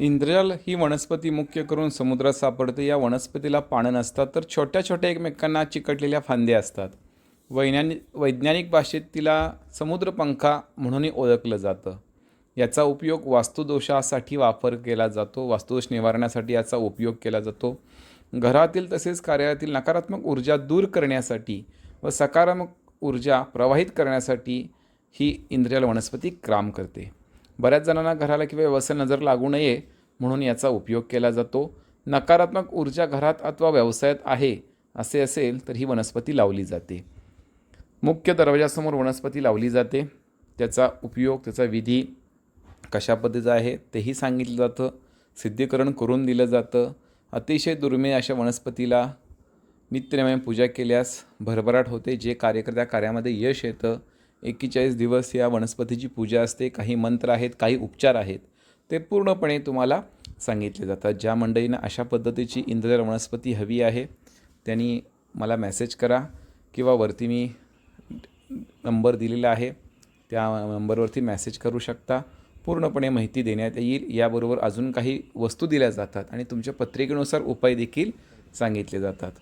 इंद्रजाल ही वनस्पती मुख्य करून समुद्रात सापडते. या वनस्पतीला पानं नसतात तर छोट्या छोट्या एकमेकांना चिकटलेल्या फांद्या असतात. वैज्ञानिक वैज्ञानिक भाषेत तिला समुद्रपंखा म्हणूनही ओळखलं जातं. याचा उपयोग वास्तुदोषासाठी वापर केला जातो वास्तुदोष निवारण्यासाठी याचा उपयोग केला जातो. घरातील तसेच कार्यालयातील नकारात्मक ऊर्जा दूर करण्यासाठी व सकारात्मक ऊर्जा प्रवाहित करण्यासाठी ही इंद्रियल वनस्पती काम करते. बऱ्याच जणांना घराला किंवा व्यवसाय नजर लागू नये म्हणून याचा उपयोग केला जातो. नकारात्मक ऊर्जा घरात अथवा व्यवसायात आहे असे असेल तर ही वनस्पती लावली जाते. मुख्य दरवाजासमोर वनस्पती लावली जाते. त्याचा उपयोग त्याचा विधी कशा पद्धतीचा आहे तेही सांगितलं जातं. सिद्धीकरण करून दिलं जातं. अतिशय दुर्मिळ अशा वनस्पतीला नित्यनेमाने पूजा केल्यास भरभराट होते. जे कार्य त्या कार्यामध्ये यश येतं एकेचाळीस दिवस या वनस्पतीची पूजा असते. काही मंत्र आहेत काही उपचार आहेत. ते पूर्णपणे तुम्हाला सांगितले जातात. ज्या मंडळींना अशा पद्धतीची इंद्रियल वनस्पती हवी आहे त्यांनी मला मेसेज करा किंवा वरती मी नंबर दिलेला आहे. त्या नंबरवरती मेसेज करू शकता. पूर्णपणे माहिती देण्यात येईल. याबरोबर अजून काही वस्तू दिल्या जातात आणि तुमच्या पत्रिकेनुसार उपाय देखील सांगितले जातात.